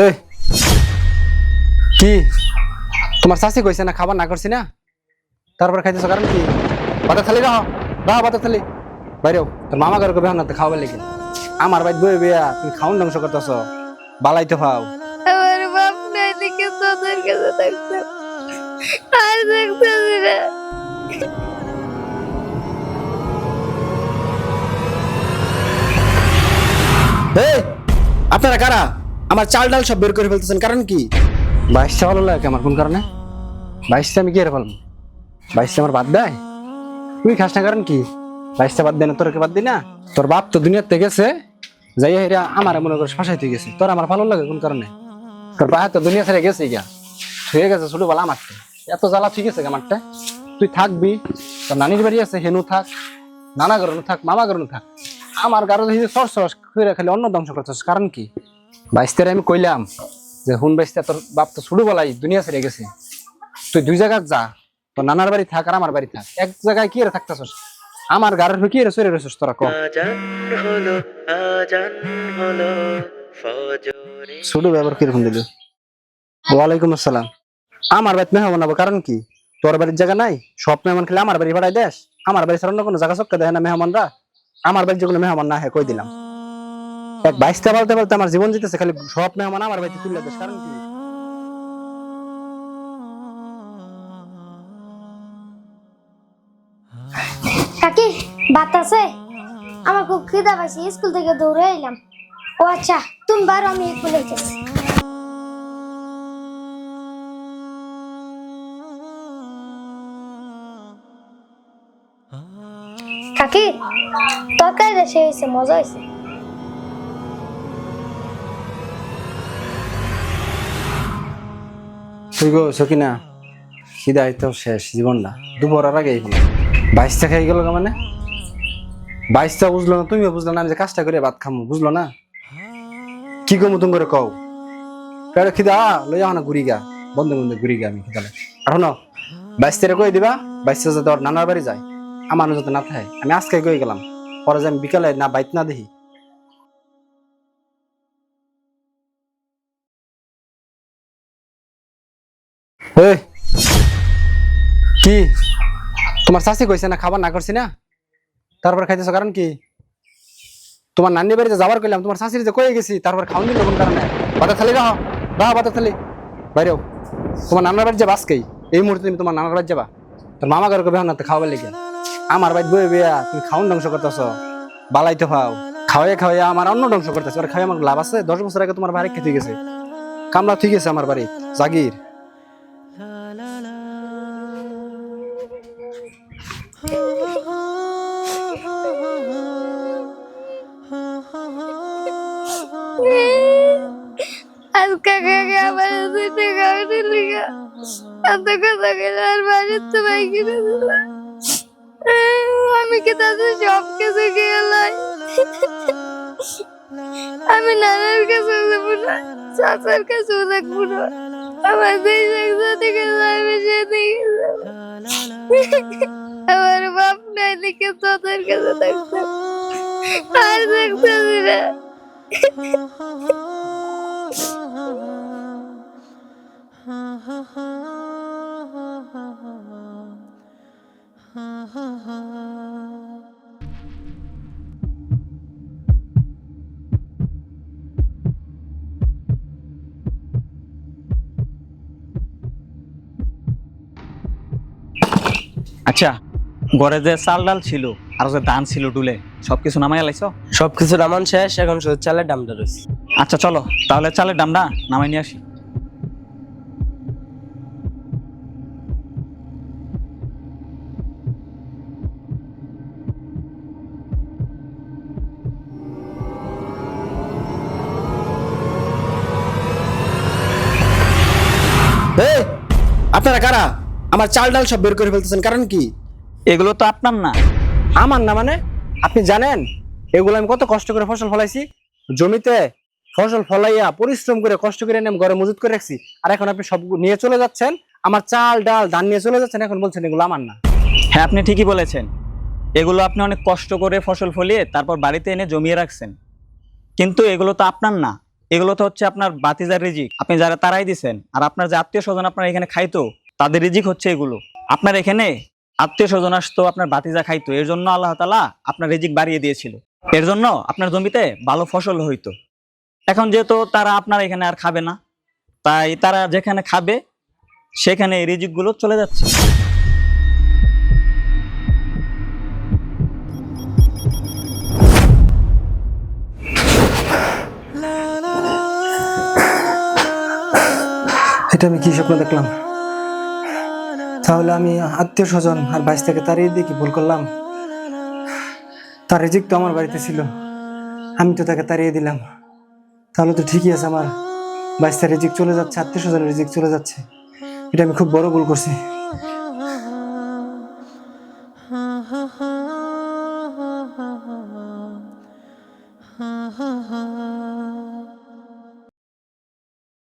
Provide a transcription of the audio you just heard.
এই কি? তোমার শাসি কইছে না খাবার না করছি না? তারপর খাইতেছো কারণ কি? বাতা থালি রাহ রাহ বাতা থালি। বাইরেও তোর মামা ঘরে কবে না তো খাওয়াবার লেগে। আমার বাইত বই বিয়া তুমি খাউন ধ্বংস করতেছ। বালাই তো খাও আমার বাপ নাই দেখে তোদের কাছে থাকতাম আর দেখতেছি না। এই আপনারা কারা? আমার চাল ডাল সব বের করে ফেলতেছেন, কারণ কি? বাইশটা ভালো লাগে আমার, কোন কারণে? বাইশটা আমি কি এর বলব বাইশটা আমার বাদ দেয়? তুই খাস না, কারণ কি? বাইশটা বাদ দেয় না তোর বাদ দিই না? তোর বাপ তো দুনিয়াতে গেছে যাই হেরা আমার মনে করে ফাঁসাইতে গেছে। তোর আমার ভালো লাগে, কোন কারণে? তোর বাবা তো দুনিয়া ছেড়ে গেছে গিয়া। হয়ে গেছে ছোট বেলা আমারটা এত জ্বালা ঠিক আছে আমারটা তুই থাকবি, তোর নানির বাড়ি আছে, হেনু থাক, নানা গরনু থাক, মামা গরনু থাক। আমার গারো দেখি সর সর করে খালি অন্য ধ্বংস করতেছ কারণ কি? বাইশটারে আমি কইলাম যে হুন বাইশটা তোর বাপ তো ছোট বলাই দুনিয়া ছেড়ে গেছে। তুই দুই জায়গায় যা তোর নানার বাড়ি থাক আর আমার বাড়ি থাক। এক জায়গায় কি রে থাকতেছস? আমার গাড়ির কি রে সরে রয়েছিস তোরা কম আজান হলো আজান হলো ছোট ব্যাপার কীরকম দিল? ওয়ালাইকুম আসসালাম। আমার বাড়িতে মেহমান হব কারণ কি? তোর বাড়ির জায়গা নাই? সব মেহমান খেলে আমার বাড়ি ভাড়াই দেশ আমার বাড়ি ছাড়া অন্য কোনো জায়গা চক্কা দেয় না মেহমানরা? আমার বাড়ির যে কোনো মেহমান না হ্যাঁ কই দিলাম? এক বাইশটা বলতে বলতে আমার জীবন জিতেছে খালি সব মেহমান আমার বাড়িতে তুলে দেশ, কারণ কি? কাকি আমার খুব খিদা পাইছে, স্কুল থেকে দৌড়ে এলাম। ও আচ্ছা তুমি আমি কাকি তরকারি দেশে হয়েছে, মজা হয়েছে। তুই গো সকিনা খিদা তো শেষ জীবনটা দুপুর আর আগেই হলো বাইশটা খাই গেল মানে? বাইশটা বুঝলো না, তুমিও বুঝলো না, আমি যে কাজটা করে ভাত খামো বুঝলো না? কি কমু তুমি করে কও? কারে খিদা? লই যাও না ঘুরি গা বন্ধু বন্ধু ঘুরি গা আমি খিদালে আর শোনো বাইশটা কই দিবা বাইশটা যাতে ওর নানার বাড়ি যায়। আমার যাতে না থাকে আমি আজকে কই গেলাম। পরে যে আমি বিকালে না বাইত না দেখি এই, কি? তোমার শাশি কইছে না খাবার না করছি না? তারপর খাইতেছো কারণ কি? তোমার নানি বাড়িতে যাবার কইলাম, তোমার শাশির যে কয়ে গেছি, তারপর খাওন দিল কোন কারণে? বাতা থালি রাহ রাহ বাতা থালি। বাইরেও, তোমার নানার বাড়ি যাবা আজকেই? এই মুহূর্তে তুমি তোমার নানার বাড়ি যাবা? তোর মামা ঘরে কবে না তো খাওয়াবার লেগে। আমার বাড়ি বয়ে বিয়া তুমি খাওন ধ্বংস করতেছ। বালাই তো খাও খাওয়াই খাওয়াই আমার অন্য ধ্বংস করতেছ। আর খাওয়াই আমার লাভ আছে। দশ বছর আগে তোমার বাড়ি খেতে গেছে। কামলা ঠিক আছে আমার বাড়ি, জাগির। আমি কি তাদের সব কিছু গেলাই আমি নানার কাছে যাব না চাচার কাছে দেখব না আমার যেই জায়গা থেকে আমি সেদিকে যাব আমার বাপ নাই দেখে তাদের কাছে থাকতাম আর দেখতেছি না আচ্ছা ঘরে যে চাল ডাল ছিল আর যে ধান ছিল ডুলে সবকিছু নামাই লাইছো? সবকিছু নামান শেষ এখন শুধু চালের দামটা রয়েছে আচ্ছা চলো তাহলে চালের দামটা নামাই নিয়ে আসি। এই আপনারা কারা? আমার চাল ডাল সব বের করে ফেলতেছেন কারণ কি? এগুলো তো আপনার না। আমার না মানে? আপনি জানেন, এগুলো আমি কত কষ্ট করে ফসল ফলাইছি? জমিতে ফসল ফলাইয়া পরিশ্রম করে কষ্ট করে এনে আমি ঘরে মজুত করে রাখছি। আর এখন আপনি সব নিয়ে চলে যাচ্ছেন, আমার চাল, ডাল, ধান নিয়ে চলে যাচ্ছেন, এখন বলছেন এগুলো আমার না। হ্যাঁ আপনি ঠিকই বলেছেন। এগুলো আপনি অনেক কষ্ট করে ফসল ফলিয়ে তারপর বাড়িতে এনে জমিয়ে রাখছেন। কিন্তু এগুলো তো আপনার না। এগুলো তো হচ্ছে আপনার বাতিজার রিজিক। আপনি যারা তারাই দিছেন, আর আপনার যে আত্মীয় স্বজন আপনার এখানে খাইতো, তাদের রিজিক হচ্ছে এগুলো। আপনার এখানে আত্মীয় স্বজন আসতো, আপনার বাতিজা খাইতো, এর জন্য আল্লাহ তালা আপনার রিজিক বাড়িয়ে দিয়েছিল। এর জন্য আপনার জমিতে ভালো ফসল হইতো। এখন যেহেতু তারা আপনার এখানে আর খাবে না, তাই তারা যেখানে খাবে, সেখানে এই রিজিকগুলো চলে যাচ্ছে। এটা আমি কি স্বপ্ন দেখলাম? তাহলে আমি আত্মীয় স্বজন আর বাইশ থেকে তাড়িয়ে দিয়ে কি ভুল করলাম? তার রিজিক তো আমার বাড়িতে ছিল। আমি তো তাকে তাড়িয়ে দিলাম। তাহলে তো ঠিকই আছে আমার। বাইশ তার রিজিক চলে যাচ্ছে, আত্মীয় স্বজনের রিজিক চলে যাচ্ছে। এটা আমি খুব বড় ভুল করছি।